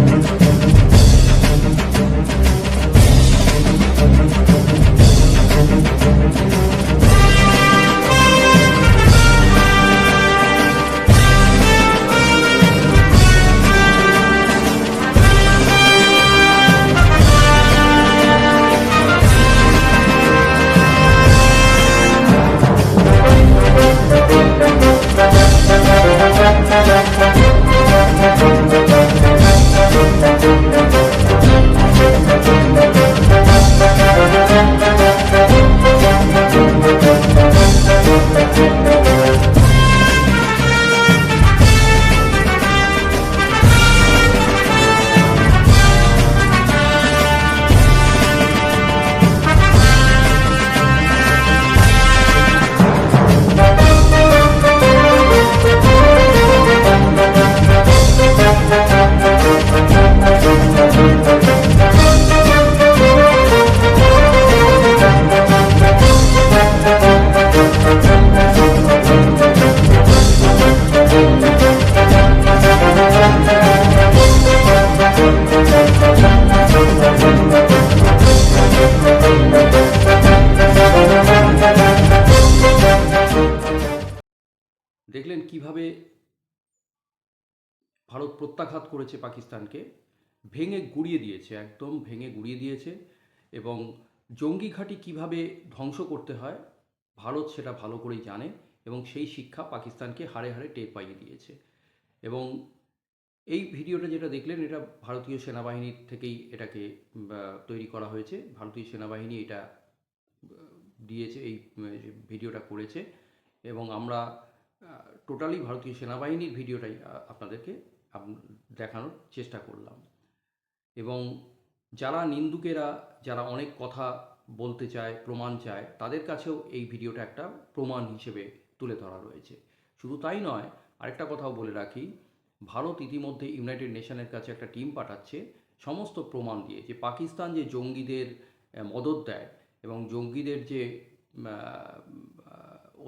দেখলেন কীভাবে ভারত প্রত্যাঘাত করেছে পাকিস্তানকে, ভেঙে গুড়িয়ে দিয়েছে, একদম ভেঙে গুড়িয়ে দিয়েছে এবং জঙ্গি ঘাঁটি কীভাবে ধ্বংস করতে হয়, ভারত সেটা ভালো করেই জানে এবং সেই শিক্ষা পাকিস্তানকে হাড়ে হাড়ে টের পাইয়ে দিয়েছে। এবং এই ভিডিওটা যেটা দেখলেন, এটা ভারতীয় সেনাবাহিনীর থেকেই এটাকে তৈরি করা হয়েছে। ভারতীয় সেনাবাহিনী এটা দিয়েছে, এই ভিডিওটা করেছে এবং আমরা টোটালি ভারতীয় সেনাবাহিনীর ভিডিওটাই আপনাদেরকে দেখানোর চেষ্টা করলাম। এবং যারা নিন্দুকেরা, যারা অনেক কথা বলতে চায়, প্রমাণ চায়, তাদের কাছেও এই ভিডিওটা একটা প্রমাণ হিসেবে তুলে ধরা রয়েছে। শুধু তাই নয়, আরেকটা কথাও বলে রাখি, ভারত ইতিমধ্যে ইউনাইটেড নেশনের কাছে একটা টিম পাঠাচ্ছে, সমস্ত প্রমাণ দিয়ে যে পাকিস্তান যে জঙ্গিদের মদত দেয় এবং জঙ্গিদের যে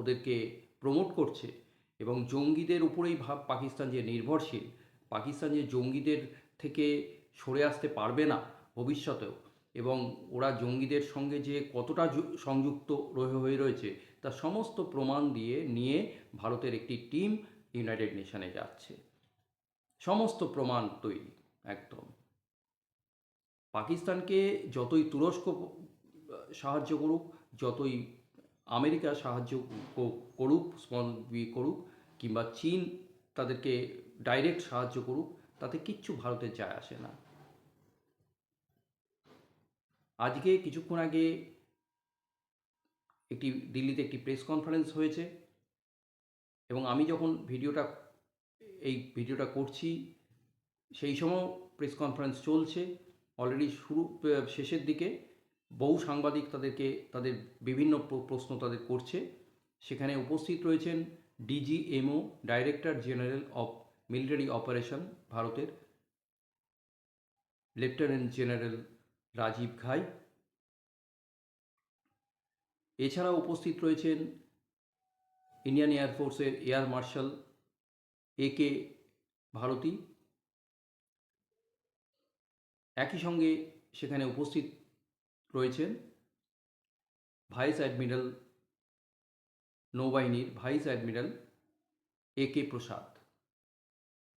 ওদেরকে প্রমোট করছে এবং জঙ্গিদের উপরেই ভাব পাকিস্তান যে নির্ভরশীল, পাকিস্তান যে জঙ্গিদের থেকে সরে আসতে পারবে না ভবিষ্যতেও এবং ওরা জঙ্গিদের সঙ্গে যে কতটা সংযুক্ত হয়ে রয়েছে, তা সমস্ত প্রমাণ দিয়ে নিয়ে ভারতের একটি টিম ইউনাইটেড নেশনে যাচ্ছে। সমস্ত প্রমাণ তৈরি, একদম। পাকিস্তানকে যতই তুরস্ক সাহায্য করুক, যতই আমেরিকা সাহায্য করুক করুক কিংবা চীন তাদেরকে ডাইরেক্ট সাহায্য করুক, তাতে কিচ্ছু ভারতে যায় আসে না। আজকে কিছুক্ষণ আগে একটি দিল্লিতে একটি প্রেস কনফারেন্স হয়েছে এবং আমি যখন ভিডিওটা, এই ভিডিওটা করছি, সেই সময় প্রেস কনফারেন্স চলছে। অলরেডি শুরু, শেষের দিকে বহু সাংবাদিক তাদেরকে, তাদের বিভিন্ন প্র- প্রশ্ন তাদের করছে। সেখানে উপস্থিত রয়েছেন DGMO director general of military operation ভারতের লেফটেন্যান্ট জেনারেল রাজীব ঘাই এছাড়া উপস্থিত রয়েছেন Indian এয়ারফোর্সের air marshal A K Bharti একই সঙ্গে সেখানে উপস্থিত রয়েছেন ভাইস অ্যাডমিরাল নৌবাহিনীর vice admiral A K Prasad.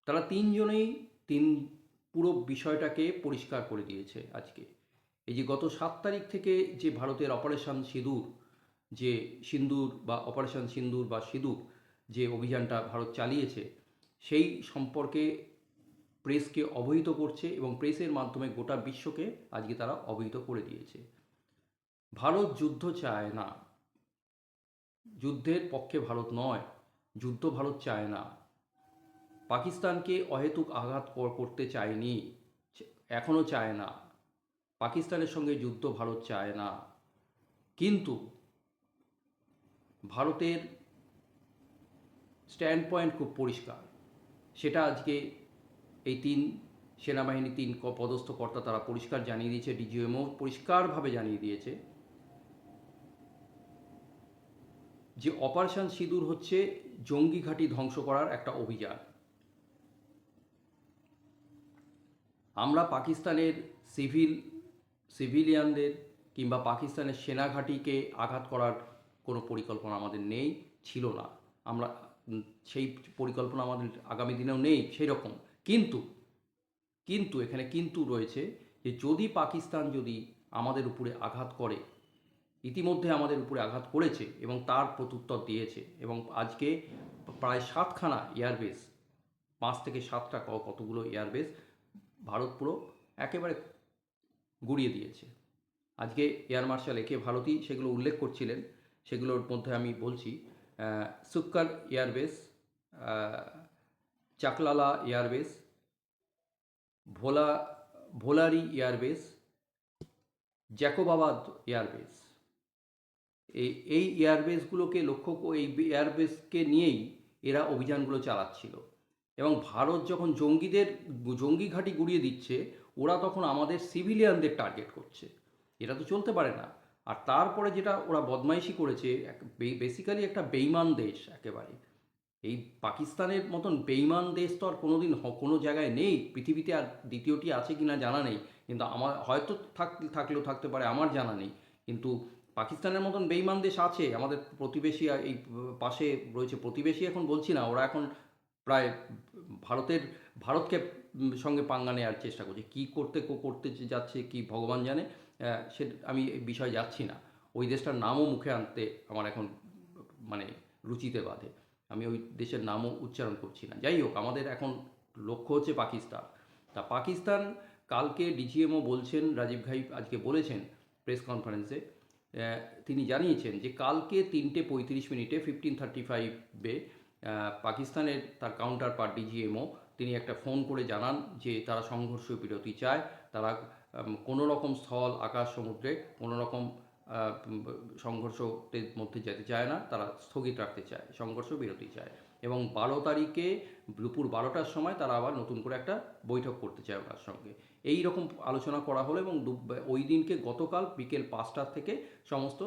তারা তিনজনেই তিন পুরো বিষয়টাকে পরিষ্কার করে দিয়েছে আজকে। এই যে গত সাত তারিখ থেকে যে ভারতের অপারেশন সিঁদুর, যে সিন্দুর বা অপারেশন সিন্দুর বা সিঁদুর যে অভিযানটা ভারত চালিয়েছে, সেই সম্পর্কে প্রেসকে অবহিত করছে এবং প্রেসের মাধ্যমে গোটা বিশ্বকে আজকে তারা অবহিত করে দিয়েছে। ভারত যুদ্ধ চায় না। যুদ্ধের পক্ষে ভারত নয়, যুদ্ধ ভারত চায় না। পাকিস্তানকে অহেতুক আঘাত করতে চায়নি এখনও চায় না। পাকিস্তানের সঙ্গে যুদ্ধ ভারত চায় না। কিন্তু ভারতের স্ট্যান্ড পয়েন্ট খুব পরিষ্কার। সেটা আজকে এই তিন সেনাবাহিনী, তিন পদস্থ কর্তা তারা পরিষ্কার জানিয়ে দিয়েছে, ডিজিএমও পরিষ্কারভাবে জানিয়ে দিয়েছে। যে অপারেশন সিঁদুর হচ্ছে জঙ্গি ঘাঁটি ধ্বংস করার একটা অভিযান। আমরা পাকিস্তানের সিভিল, সিভিলিয়ানদের কিংবা পাকিস্তানের সেনাঘাঁটিকে আঘাত করার কোনো পরিকল্পনা আমাদের নেই, ছিল না। আমরা সেই পরিকল্পনা আমাদের আগামী দিনেও নেই সেই রকম কিন্তু কিন্তু এখানে কিন্তু রয়েছে যে যদি পাকিস্তান যদি আমাদের উপরে আঘাত করে ইতিমধ্যে আমাদের উপরে আঘাত করেছে এবং তার প্রত্যুত্তর দিয়েছে এবং আজকে প্রায় সাতখানা এয়ারবেস, পাঁচ থেকে সাতটা কতগুলো এয়ারবেস ভারত পুরো একেবারে গুড়িয়ে দিয়েছে। আজকে এয়ার মার্শাল একে ভারতী সেগুলো উল্লেখ করছিলেন, সেগুলোর মধ্যে আমি বলছি Sukkur airbase Chaklala airbase, Bhola, Bholari airbase, Jacobabad airbase. এই এই এয়ারবেসগুলোকে লক্ষ্য এই এয়ারবেসকে নিয়েই এরা অভিযানগুলো চালাচ্ছিল। এবং ভারত যখন জঙ্গিদের, জঙ্গি ঘাঁটি গুড়িয়ে দিচ্ছে, ওরা তখন আমাদের সিভিলিয়ানদের টার্গেট করছে। এটা তো চলতে পারে না। আর তারপরে যেটা ওরা বদমাইশি করেছে বেসিক্যালি একটা বেইমান দেশ একেবারে। এই পাকিস্তানের মতন বেইমান দেশ তো আর কোনোদিন হ- কোনো জায়গায় নেই। পৃথিবীতে আর দ্বিতীয়টি আছে কি না জানা নেই। কিন্তু আমার, হয়তো থাক, থাকলেও থাকতে পারে, আমার জানা নেই। কিন্তু পাকিস্তানের মতন বেইমান দেশ আছে, আমাদের প্রতিবেশী এই পাশে রয়েছে প্রতিবেশী এখন বলছি না, ওরা এখন প্রায় ভারতের, ভারতকে সঙ্গে পাঙ্গা নেওয়ার চেষ্টা করছে। কী করতে করতে যাচ্ছে, কি ভগবান জানে সে, আমি এই বিষয়ে যাচ্ছি না। ওই দেশটার নামও মুখে আনতে আমার এখন মানে রুচিতে বাঁধে। আমি ওই দেশের নামও উচ্চারণ করছি না। যাই হোক, আমাদের এখন লক্ষ্য হচ্ছে পাকিস্তান। তা পাকিস্তান কালকে ডিজিএমও বলছেন, রাজীব ঘাই আজকে বলেছেন প্রেস কনফারেন্সে তিনি জানিয়েছেন যে কালকে তিনটে পঁয়ত্রিশ মিনিটে ফিফটিন থার্টি ফাইভে পাকিস্তানের তার কাউন্টার পার্ট ডিজিএমও তিনি একটা ফোন করে জানান যে তারা সংঘর্ষ বিরতি চায়, তারা কোনো রকম স্থল, আকাশ, সমুদ্রে কোনো রকম সংঘর্ষের মধ্যে যেতে চায় না, তারা স্থগিত রাখতে চায়, সংঘর্ষ বিরতি চায়। এবং বারো তারিখে দুপুর বারোটার সময় তারা আবার নতুন করে একটা বৈঠক করতে চায় ওনার সঙ্গে। এই রকম আলোচনা করা হলো এবং ওই দিনকে গতকাল বিকেল পাঁচটার থেকে সমস্ত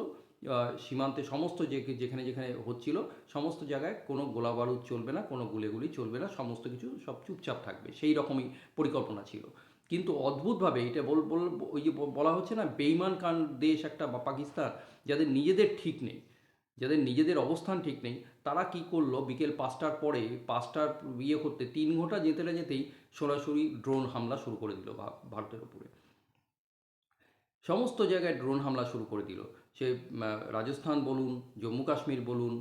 সীমান্তে সমস্ত যে, যেখানে যেখানে হচ্ছিল, সমস্ত জায়গায় কোনো গোলাবারুদ চলবে না, কোনো গুলেগুলি চলবে না, সমস্ত কিছু সব চুপচাপ থাকবে। সেই রকমই পরিকল্পনা ছিল। কিন্তু অদ্ভুতভাবে এটা বল বল, ওই যে বলা হচ্ছে না, বেইমান কান দেশ একটা বা পাকিস্তান যাদের নিজেদের ঠিক নেই। যাদের নিজেদের অবস্থান ঠিক নেই, তারা কি করল? বিকেল পাঁচটার পরে পাঁচটার ইয়ে করতে তিন ঘণ্টা যেতে না যেতেই সরাসরি ড্রোন হামলা শুরু করে দিল ভারতের উপরে সমস্ত জায়গায় ড্রোন হামলা শুরু করে দিল। সে রাজস্থান বলুন, জম্মু কাশ্মীর বলুন,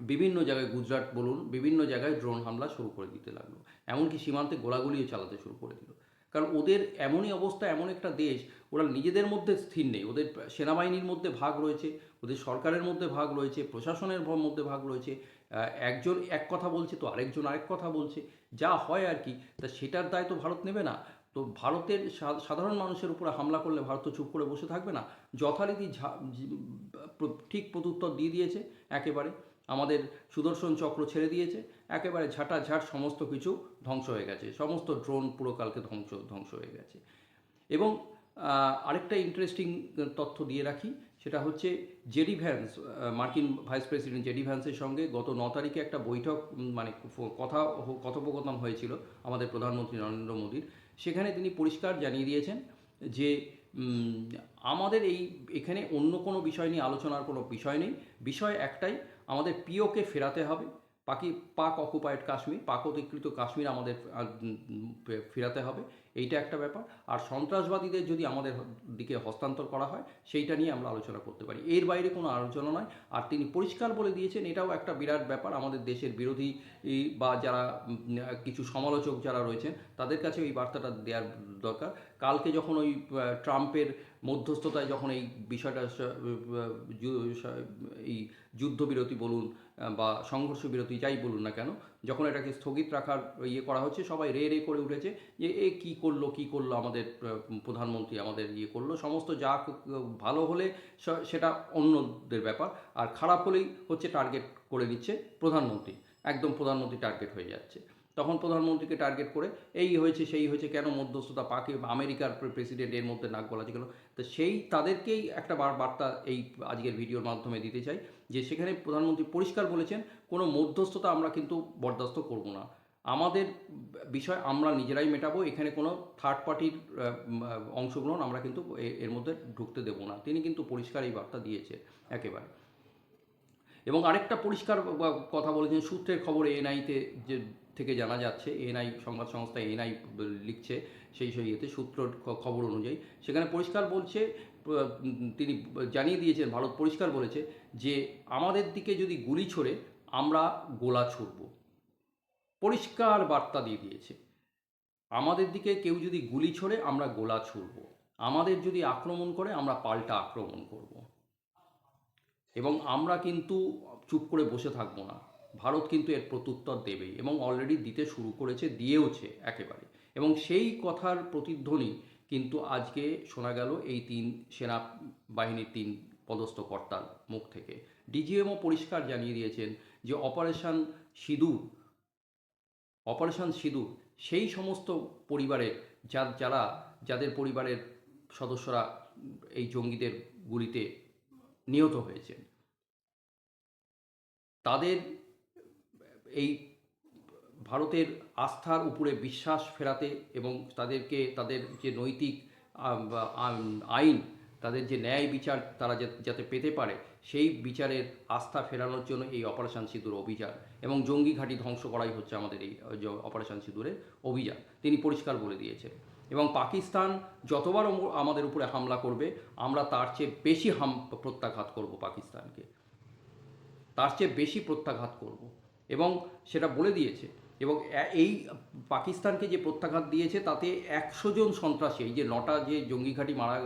বিভিন্ন জায়গায় গুজরাট বলুন, বিভিন্ন জায়গায় ড্রোন হামলা শুরু করে দিতে লাগল। এমনকি সীমান্তে গোলাগুলিও চালাতে শুরু করে দিল। কারণ ওদের এমনই অবস্থা, এমন একটা দেশ, ওরা নিজেদের মধ্যে স্থির নেই। ওদের সেনাবাহিনীর মধ্যে ভাগ রয়েছে ওদের সরকারের মধ্যে ভাগ রয়েছে, প্রশাসনের মধ্যে ভাগ রয়েছে একজন এক কথা বলছে তো আরেকজন আরেক কথা বলছে, যা হয় আর কি। তা সেটার দায় তো ভারত নেবে না। তো ভারতের সাধারণ মানুষের উপরে হামলা করলে ভারত তো চুপ করে বসে থাকবে না। যথারীতি ঠিক প্রত্যুত্তর দিয়ে দিয়েছে একেবারে। আমাদের সুদর্শন চক্র ছেড়ে দিয়েছে, একেবারে ঝাঁটাঝাট সমস্ত কিছু ধ্বংস হয়ে গেছে। সমস্ত ড্রোন পুরো কালকে ধ্বংস ধ্বংস হয়ে গেছে। এবং আরেকটা ইন্টারেস্টিং তথ্য দিয়ে রাখি। সেটা হচ্ছে জেডি ভ্যান্স মার্কিন ভাইস প্রেসিডেন্ট জেডি ভ্যান্সের সঙ্গে গত ন তারিখে একটা বৈঠক মানে কথা কথোপকথন হয়েছিল আমাদের প্রধানমন্ত্রী নরেন্দ্র মোদীর। সেখানে তিনি পরিষ্কার জানিয়ে দিয়েছেন যে আমাদের এই, এখানে অন্য কোনো বিষয় নিয়ে আলোচনার কোনো বিষয় নেই। বিষয় একটাই, আমাদের পিওকে ফেরাতে হবে। পাকি, পাক অকুপায়েড কাশ্মীর, পাক অধিকৃত কাশ্মীর আমাদের ফেরাতে হবে। এইটা একটা ব্যাপার। আর সন্ত্রাসবাদীদের যদি আমাদের দিকে হস্তান্তর করা হয়, সেইটা নিয়ে আমরা আলোচনা করতে পারি। এর বাইরে কোনো আলোচনা নয়। আর তিনি পরিষ্কার বলে দিয়েছেন, এটাও একটা বিরাট ব্যাপার। আমাদের দেশের বিরোধী বা যারা কিছু সমালোচক যারা রয়েছেন, তাদের কাছে এই বার্তাটা দেওয়ার দরকার। কালকে যখন ওই ট্রাম্পের মধ্যস্থতায় যখন এই বিষয়টা এই যুদ্ধবিরতি বলুন বা সংঘর্ষ বিরতি যাই বলুন না কেন, যখন এটাকে স্থগিত রাখার ইয়ে করা হচ্ছে, সবাই রে রে করে উঠেছে যে, এ কি করল কি করল আমাদের প্রধানমন্ত্রী আমাদের ইয়ে করল? সমস্ত যা ভালো হলে সেটা অন্যদের ব্যাপার, আর খারাপ হলেই হচ্ছে টার্গেট করে দিচ্ছে প্রধানমন্ত্রী, একদম প্রধানমন্ত্রী টার্গেট হয়ে যাচ্ছে। তখন প্রধানমন্ত্রীকে টার্গেট করে, এই হয়েছে, সেই হয়েছে, কেন মধ্যস্থতা পাকে, আমেরিকার প্রেসিডেন্ট এর মধ্যে নাক গলাচ্ছে কেন? তো সেই তাদেরকেই একটা বার- বার্তা এই আজকের ভিডিওর মাধ্যমে দিতে চাই। যে সেখানে প্রধানমন্ত্রী পরিষ্কার বলেছেন, কোনো মধ্যস্থতা আমরা কিন্তু বরদাস্ত করব না। আমাদের বিষয় আমরা নিজেরাই মেটাবো, এখানে কোনো থার্ড পার্টির অংশগ্রহণ আমরা কিন্তু এর মধ্যে ঢুকতে দেবো না। তিনি কিন্তু পরিষ্কার এই বার্তা দিয়েছে একেবারে। এবং আরেকটা পরিষ্কার কথা বলেছেন সূত্রের খবর এনআইতে যে থেকে জানা যাচ্ছে এনআই সংবাদ সংস্থা এনআই লিখছে সেই সেই ইয়েতে সূত্র খবর অনুযায়ী। সেখানে পরিষ্কার বলছে তিনি জানিয়ে দিয়েছেন, ভারত পরিষ্কার বলেছে যে, আমাদের দিকে যদি গুলি ছোড়ে, আমরা গোলা ছুড়ব। পরিষ্কার বার্তা দিয়ে দিয়েছে। আমাদের দিকে কেউ যদি গুলি ছোড়ে, আমরা গোলা ছুড়ব। আমাদের যদি আক্রমণ করে, আমরা পাল্টা আক্রমণ করব। এবং আমরা কিন্তু চুপ করে বসে থাকব না। ভারত কিন্তু এর প্রত্যুত্তর দেবেই এবং অলরেডি দিতে শুরু করেছে, দিয়েওছে একেবারে। এবং সেই কথার প্রতিধ্বনি কিন্তু আজকে শোনা গেল এই তিন সেনা বাহিনীর তিন পদস্থ কর্তার মুখ থেকে। ডিজিএমও পরিষ্কার জানিয়ে দিয়েছেন যে অপারেশন সিঁদুর অপারেশন সিঁদুর সেই সমস্ত পরিবারের যা যারা, যাদের পরিবারের সদস্যরা এই জঙ্গিদের গুলিতে নিহত হয়েছেন, তাদের এই ভারতের আস্থার উপরে বিশ্বাস ফেরাতে এবং তাদেরকে, তাদের যে নৈতিক আইন, তাদের যে ন্যায় বিচার তারা যাতে পেতে পারে, সেই বিচারের আস্থা ফেরানোর জন্য এই অপারেশন সিঁদুর অভিযান এবং জঙ্গি ঘাঁটি ধ্বংস করাই হচ্ছে আমাদের এই অপারেশন সিঁদুরের অভিযান। তিনি পরিষ্কার বলে দিয়েছেন। এবং পাকিস্তান যতবার আমাদের উপরে হামলা করবে, আমরা তার চেয়ে বেশি হাম, প্রত্যাঘাত করব পাকিস্তানকে। তার চেয়ে বেশি প্রত্যাঘাত করব। এবং সেটা বলে দিয়েছে। এবং এই পাকিস্তানকে যে প্রত্যাঘাত দিয়েছে, তাতে একশো জন সন্ত্রাসী, এই যে নটা যে জঙ্গি ঘাঁটি মারা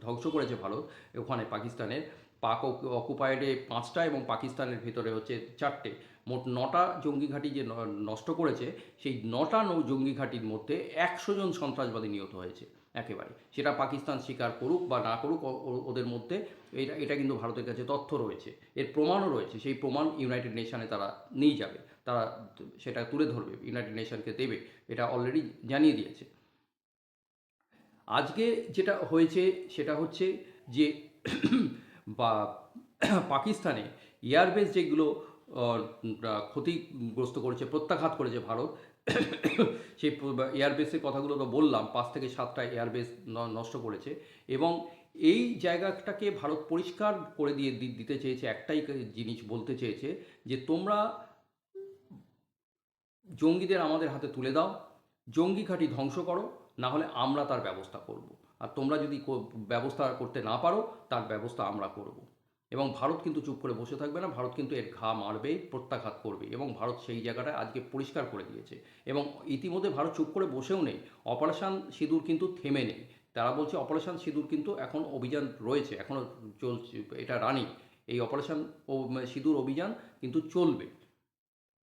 ধ্বংস করেছে ভারত, ওখানে পাকিস্তানের, পাক অকুপায়েডে পাঁচটা এবং পাকিস্তানের ভেতরে হচ্ছে চারটে। মোট নটা জঙ্গি ঘাঁটি যে নষ্ট করেছে, সেই নটা জঙ্গি ঘাঁটির মধ্যে একশো জন সন্ত্রাসবাদী নিহত হয়েছে। একেবারে। সেটা পাকিস্তান স্বীকার করুক বা না করুক ওদের মধ্যে এটা এটা কিন্তু ভারতের কাছে তথ্য রয়েছে। এর প্রমাণও রয়েছে, সেই প্রমাণ ইউনাইটেড নেশনে তারা নিয়ে যাবে। তারা সেটা তুলে ধরবে ইউনাইটেড নেশনকে দেবে, এটা অলরেডি জানিয়ে দিয়েছে। আজকে যেটা হয়েছে, সেটা হচ্ছে যে বা পাকিস্তানে এয়ারবেস যেগুলো ক্ষতিগ্রস্ত করেছে, প্রত্যাঘাত করেছে ভারত সেই এয়ারবেসের কথাগুলো তো বললাম, পাঁচ থেকে সাতটা এয়ারবেস নষ্ট করেছে এবং এই জায়গাটাকে ভারত পরিষ্কার করে দিয়ে দিতে চেয়েছে, একটাই জিনিস বলতে চেয়েছে যে তোমরা জঙ্গিদের আমাদের হাতে তুলে দাও, জঙ্গি ঘাঁটি ধ্বংস করো না হলে আমরা তার ব্যবস্থা করব। আর তোমরা যদি ব্যবস্থা করতে না পারো, তার ব্যবস্থা আমরা করব। এবং ভারত কিন্তু চুপ করে বসে থাকবে না, ভারত কিন্তু এর ঘা মারবে প্রত্যাঘাত করবে এবং ভারত সেই জায়গাটা আজকে পরিষ্কার করে দিয়েছে। এবং ইতিমধ্যে ভারত চুপ করে বসেও নেই, অপারেশন সিঁদুর কিন্তু থেমে নেই। তারা বলছে অপারেশন সিঁদুর কিন্তু এখন অভিযান রয়েছে এখনও চলছে, এটা রানিং, এই অপারেশন সিঁদুর অভিযান কিন্তু চলবে,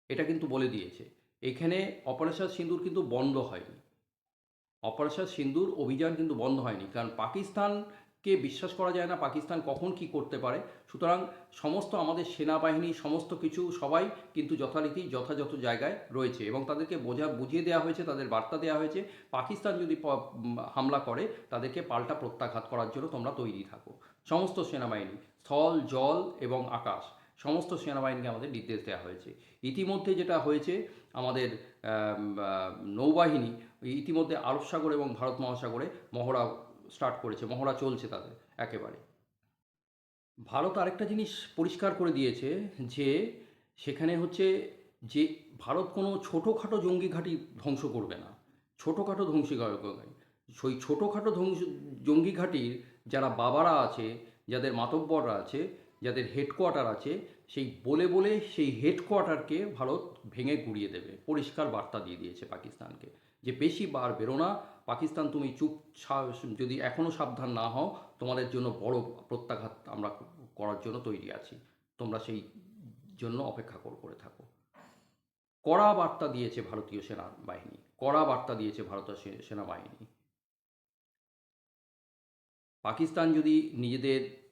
এটা কিন্তু বলে দিয়েছে। এখানে অপারেশন সিঁদুর কিন্তু বন্ধ হয়নি, অপারেশন সিন্দুর অভিযান কিন্তু বন্ধ হয়নি, কারণ পাকিস্তানকে বিশ্বাস করা যায় না পাকিস্তান কখন কি করতে পারে। সুতরাং সমস্ত আমাদের সেনাবাহিনী, সমস্ত কিছু সবাই কিন্তু যথারীতি যথাযথ জায়গায় রয়েছে এবং তাদেরকে বোঝা, বুঝিয়ে দেওয়া হয়েছে, তাদের বার্তা দেওয়া হয়েছে। পাকিস্তান যদি হামলা করে, তাদেরকে পাল্টা প্রত্যাঘাত করার জন্য তোমরা তৈরি থাকো। সমস্ত সেনাবাহিনী, স্থল, জল এবং আকাশ, সমস্ত সেনাবাহিনীকে আমাদের নির্দেশ দেওয়া হয়েছে। ইতিমধ্যে যেটা হয়েছে, আমাদের নৌবাহিনী, ইতিমধ্যে আরব সাগর এবং ভারত মহাসাগরে মহড়া স্টার্ট করেছে, মহড়া চলছে তাদের, একেবারে। ভারত আরেকটা জিনিস পরিষ্কার করে দিয়েছে যে, সেখানে হচ্ছে যে, ভারত কোনো ছোটোখাটো জঙ্গি ঘাঁটি ধ্বংস করবে না। ছোটোখাটো ধ্বংসী সেই ছোটোখাটো ধ্বংস জঙ্গি ঘাঁটির যারা বাবারা আছে, যাদের মাতব্বররা আছে, যাদের হেডকোয়ার্টার আছে, সেই বলে বলে সেই হেডকোয়ার্টারকে ভারত ভেঙে গুড়িয়ে দেবে। পরিষ্কার বার্তা দিয়ে দিয়েছে পাকিস্তানকে যে, বেশি বার বেরো না পাকিস্তান তুমি চুপ যদি এখনও সাবধান না হও, তোমাদের জন্য বড় প্রত্যাঘাত আমরা করার জন্য তৈরি আছি। তোমরা সেই জন্য অপেক্ষা কর- করে থাকো। কড়া বার্তা দিয়েছে ভারতীয় সেনাবাহিনী। কড়া বার্তা দিয়েছে ভারতীয় সেনাবাহিনী। পাকিস্তান যদি নিজেদের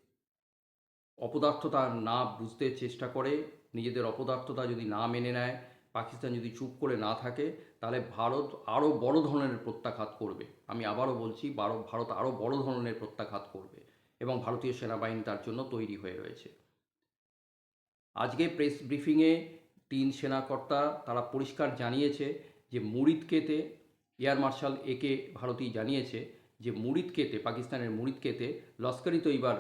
অপদার্থতা না বুঝতে চেষ্টা করে, নিজেদের অপদার্থতা যদি না মেনে নেয় পাকিস্তান যদি চুপ করে না থাকে, তাহলে ভারত আরও বড় ধরনের প্রত্যাঘাত করবে। আমি আবারও বলছি, ভারত ভারত আরও বড় ধরনের প্রত্যাঘাত করবে এবং ভারতীয় সেনাবাহিনী তার জন্য তৈরি হয়ে রয়েছে। আজকে প্রেস ব্রিফিংয়ে তিন সেনাকর্তা তারা পরিষ্কার জানিয়েছে যে মুরিদকেতে এয়ার মার্শাল একে ভারতী জানিয়েছে যে মুরিদকেতে পাকিস্তানের মুরিদকেতে লস্করি তৈবার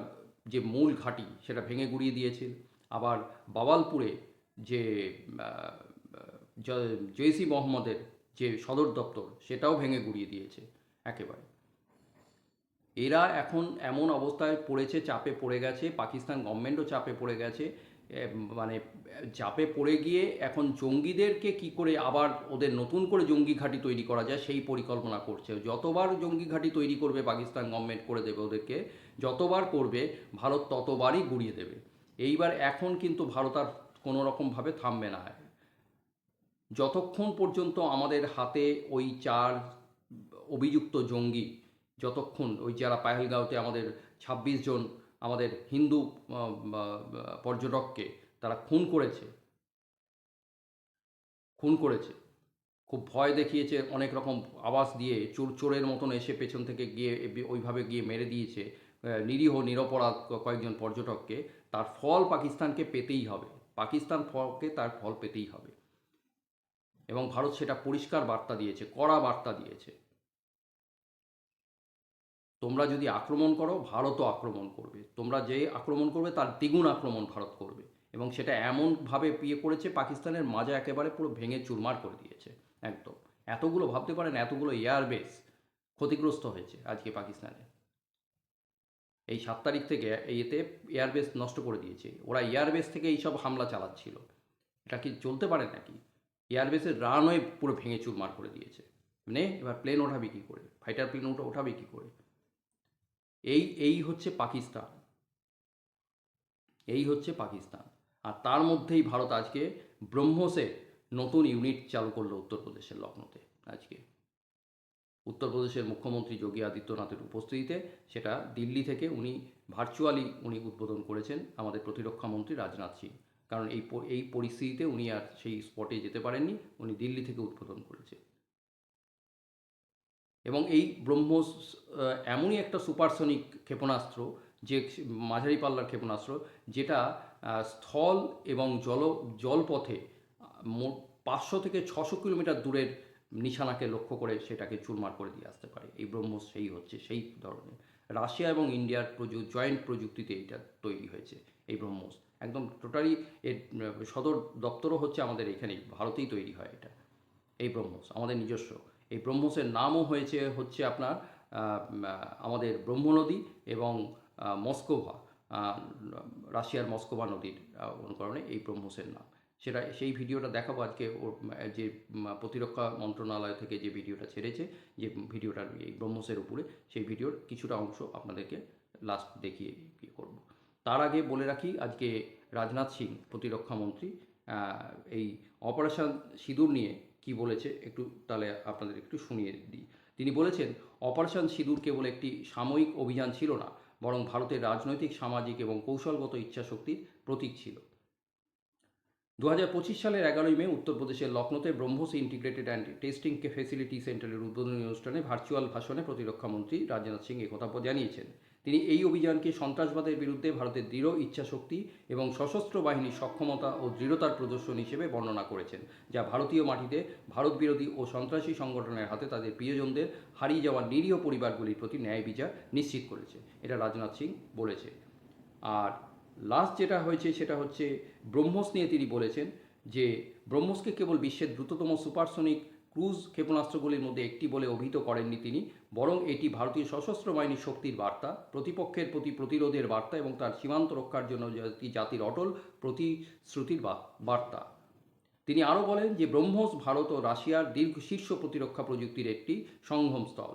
যে মূল ঘাঁটি সেটা ভেঙে গুড়িয়ে দিয়েছে। আবার বাবালপুরে যে জৈসি মোহাম্মদের যে সদর দপ্তর, সেটাও ভেঙে গুড়িয়ে দিয়েছে একেবারে। এরা এখন এমন অবস্থায় পড়েছে, চাপে পড়ে গেছে, পাকিস্তান গভর্নমেন্টও চাপে পড়ে গেছে মানে চাপে পড়ে গিয়ে এখন জঙ্গিদেরকে কি করে আবার ওদের নতুন করে জঙ্গি ঘাঁটি তৈরি করা যায়, সেই পরিকল্পনা করছে। যতবার জঙ্গি ঘাঁটি তৈরি করবে পাকিস্তান গভর্নমেন্ট করে দেবে ওদেরকে, যতবার করবে, ভারত ততবারই গুড়িয়ে দেবে। এইবার এখন কিন্তু ভারত আর কোনোরকমভাবে থামবে না। যতক্ষণ পর্যন্ত আমাদের হাতে ওই চার অভিযুক্ত জঙ্গি, যতক্ষণ ওই যারা পাহেলগাঁওতে আমাদের ছাব্বিশ জন আমাদের হিন্দু পর্যটককে তারা খুন করেছে খুন করেছে, খুব ভয় দেখিয়েছে, অনেক রকম আওয়াজ দিয়ে চোর, চোরের মতন এসে পেছন থেকে গিয়ে ওইভাবে গিয়ে মেরে দিয়েছে নিরীহ, নিরপরাধ কয়েকজন পর্যটককে, তার ফল পাকিস্তানকে পেতেই হবে, পাকিস্তান ফলকে তার ফল পেতেই হবে। এবং ভারত সেটা পরিষ্কার বার্তা দিয়েছে, কড়া বার্তা দিয়েছে। তোমরা যদি আক্রমণ করো, ভারতও আক্রমণ করবে। তোমরা যে আক্রমণ করবে, তার দ্বিগুণ আক্রমণ ভারত করবে। এবং সেটা এমনভাবে ইয়ে করেছে, পাকিস্তানের মাজা একেবারে পুরো ভেঙে চুরমার করে দিয়েছে, একদম। এতগুলো ভাবতে পারেন, এতগুলো এয়ারবেস ক্ষতিগ্রস্ত হয়েছে আজকে পাকিস্তানে। এই সাত তারিখ থেকে এতে এয়ারবেস নষ্ট করে দিয়েছে। ওরা এয়ারবেস থেকে এইসব হামলা চালাচ্ছিল। এটা কি চলতে পারে নাকি? এয়ারবেসের রানওয়ে পুরো ভেঙে চুরমার করে দিয়েছে। নে, এবার প্লেন ওঠাবে কী করে? ফাইটার প্লেন ওটা ওঠাবে কী করে? এই এই হচ্ছে পাকিস্তান। এই হচ্ছে পাকিস্তান। আর তার মধ্যেই ভারত আজকে ব্রহ্মসে নতুন ইউনিট চালু করল উত্তরপ্রদেশের লখনৌতে আজকে। উত্তরপ্রদেশের মুখ্যমন্ত্রী যোগী আদিত্যনাথের উপস্থিতিতে সেটা দিল্লি থেকে উনি ভার্চুয়ালি উনি উদ্বোধন করেছেন আমাদের প্রতিরক্ষা মন্ত্রী রাজনাথ সিং। কারণ এই এই পরিস্থিতিতে উনি আর সেই স্পটে যেতে পারেননি, উনি দিল্লি থেকে উদ্বোধন করেছে। এবং এই ব্রহ্মস এমনই একটা সুপারসনিক ক্ষেপণাস্ত্র, যে মাঝারি পাল্লার ক্ষেপণাস্ত্র, যেটা স্থল এবং জল, জলপথে পাঁচশো থেকে ছশো কিলোমিটার দূরের নিশানাকে লক্ষ্য করে সেটাকে চুরমার করে দিয়ে আসতে পারে। এই ব্রহ্মস সেই হচ্ছে, সেই ধরনের। রাশিয়া এবং ইন্ডিয়ার প্রযু, জয়েন্ট প্রযুক্তিতে এটা তৈরি হয়েছে, এই ব্রহ্মস। একদম টোটালি এর সদর দপ্তরও হচ্ছে আমাদের এখানেই, ভারতেই তৈরি হয় এটা। এই ব্রহ্মস, আমাদের নিজস্ব। এই ব্রহ্মসের নামও হয়েছে, হচ্ছে আপনার আমাদের ব্রহ্ম নদী এবং মস্কোভা রাশিয়ার মস্কোভা নদীর অনুকরণে এই ব্রহ্মসের নাম। সেটা, সেই ভিডিওটা দেখাবো আজকে ওর যে প্রতিরক্ষা মন্ত্রণালয় থেকে যে ভিডিওটা ছেড়েছে, যে ভিডিওটার এই ব্রহ্মসের উপরে, সেই ভিডিওর কিছুটা অংশ আপনাদেরকে লাস্ট দেখিয়ে ইয়ে করব। তার আগে বলে রাখি, আজকে রাজনাথ সিং, প্রতিরক্ষা মন্ত্রী এই অপারেশন সিঁদুর নিয়ে কি বলেছে একটু তাহলে আপনাদের একটু শুনিয়ে দিই। তিনি বলেছেন, অপারেশন সিঁদুর কেবল একটি সাময়িক অভিযান ছিল না, বরং ভারতের রাজনৈতিক, সামাজিক এবং কৌশলগত ইচ্ছাশক্তির প্রতীক ছিল। দু হাজার পঁচিশ সালের এগারোই মে উত্তরপ্রদেশের লখনৌতে BrahMos integrated and testing facility সেন্টারের উদ্বোধনী অনুষ্ঠানে ভার্চুয়াল ভাষণে প্রতিরক্ষামন্ত্রী রাজনাথ সিং একথা জানিয়েছেন। তিনি এই অভিযানকে সন্ত্রাসবাদের বিরুদ্ধে ভারতের দৃঢ় ইচ্ছাশক্তি এবং সশস্ত্র বাহিনীর সক্ষমতা ও দৃঢ়তার প্রদর্শন হিসেবে বর্ণনা করেছেন, যা ভারতীয় মাটিতে ভারত বিরোধী ও সন্ত্রাসী সংগঠনের হাতে তাদের প্রিয়জনদের হারিয়ে যাওয়া নিরীহ পরিবারগুলির প্রতি ন্যায় বিচার নিশ্চিত করেছে। এটা রাজনাথ সিং বলেছে। আর লাস্ট যেটা হয়েছে সেটা হচ্ছে ব্রহ্মস নিয়ে তিনি বলেছেন যে ব্রহ্মসকে কেবল বিশ্বের দ্রুততম সুপারসনিক ক্রুজ ক্ষেপণাস্ত্রগুলির মধ্যে একটি বলে অভিহিত করেননি তিনি, বরং এটি ভারতীয় সশস্ত্র বাহিনীর শক্তির বার্তা, প্রতিপক্ষের প্রতি প্রতিরোধের বার্তা এবং তার সীমান্ত রক্ষার জন্য জাতি জাতির অটল প্রতিশ্রুতির বার্তা। তিনি আরও বলেন যে ব্রহ্মস ভারত ও রাশিয়ার দীর্ঘ শীর্ষ প্রতিরক্ষা প্রযুক্তির একটি সঙ্গমস্থল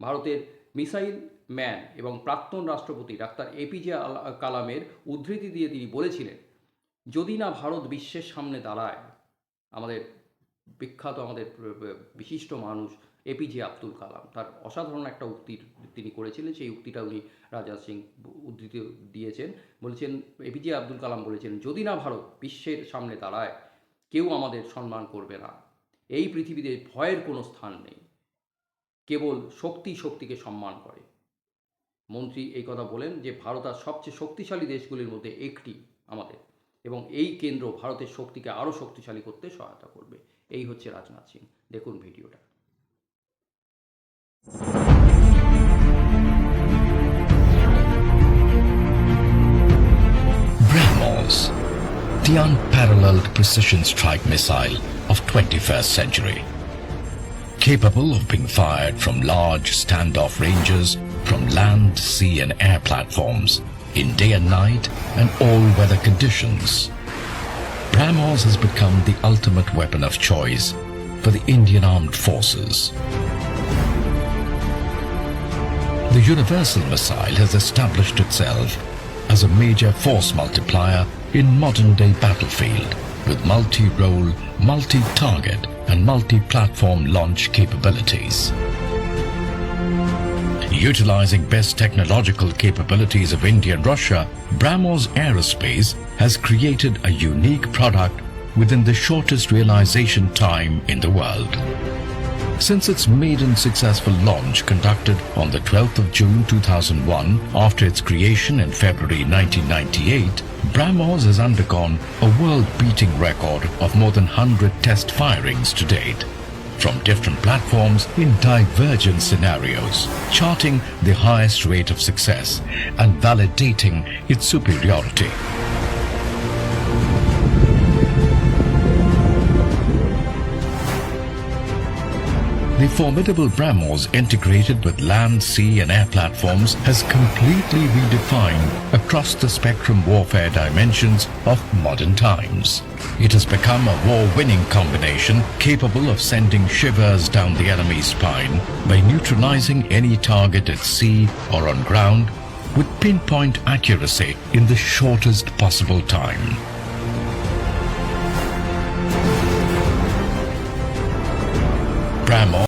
ভারতের মিসাইল ম্যান এবং প্রাক্তন রাষ্ট্রপতি ডাক্তার এপিজে কালামের উদ্ধৃতি দিয়ে তিনি বলেছিলেন, যদি না ভারত বিশ্বের সামনে দাঁড়ায়, আমাদের বিখ্যাত আমাদের বিশিষ্ট মানুষ এপিজে আব্দুল কালাম। তার অসাধারণ একটা উক্তির তিনি করেছিলেন। সেই উক্তিটা উনি রাজা সিং উদ্ধৃতি দিয়েছেন। বলেছেন এপিজে আব্দুল কালাম বলেছেন, যদি না ভারত বিশ্বের সামনে দাঁড়ায়, কেউ আমাদের সম্মান করবে না। এই পৃথিবীতে ভয়ের কোনো স্থান নেই। কেবল শক্তি শক্তিকে সম্মান করে। মন্ত্রী এই কথা বলেন যে, ভারত আর সবচেয়ে শক্তিশালী দেশগুলির মধ্যে একটি আমাদের। এবং এই কেন্দ্র ভারতের শক্তিকে আরও শক্তিশালী করতে সহায়তা করবে এই হচ্ছে রাজনাথ সিং দেখুন ভিডিওটা BrahMos, the unparalleled precision strike missile of 21st century. Capable of being fired from large standoff ranges from land, sea and air platforms in day and night and all weather conditions. BrahMos has become the ultimate weapon of choice for the Indian Armed Forces. The Universal Missile has established itself as a major force multiplier in modern-day battlefield with multi-role, multi-target and multi-platform launch capabilities. Utilizing best technological capabilities of India and Russia, BrahMos Aerospace has created a unique product within the shortest realization time in the world. Since its maiden successful launch conducted on the 12th of June 2001 after its creation in February 1998, BrahMos has undergone a world-beating record of more than 100 test firings to date from different platforms in divergent scenarios, charting the highest rate of success and validating its superiority. The formidable BrahMos integrated with land, sea and air platforms has completely redefined across the spectrum warfare dimensions of modern times. It has become a war-winning combination capable of sending shivers down the enemy's spine by neutralizing any target at sea or on ground with pinpoint accuracy in the shortest possible time. BrahMos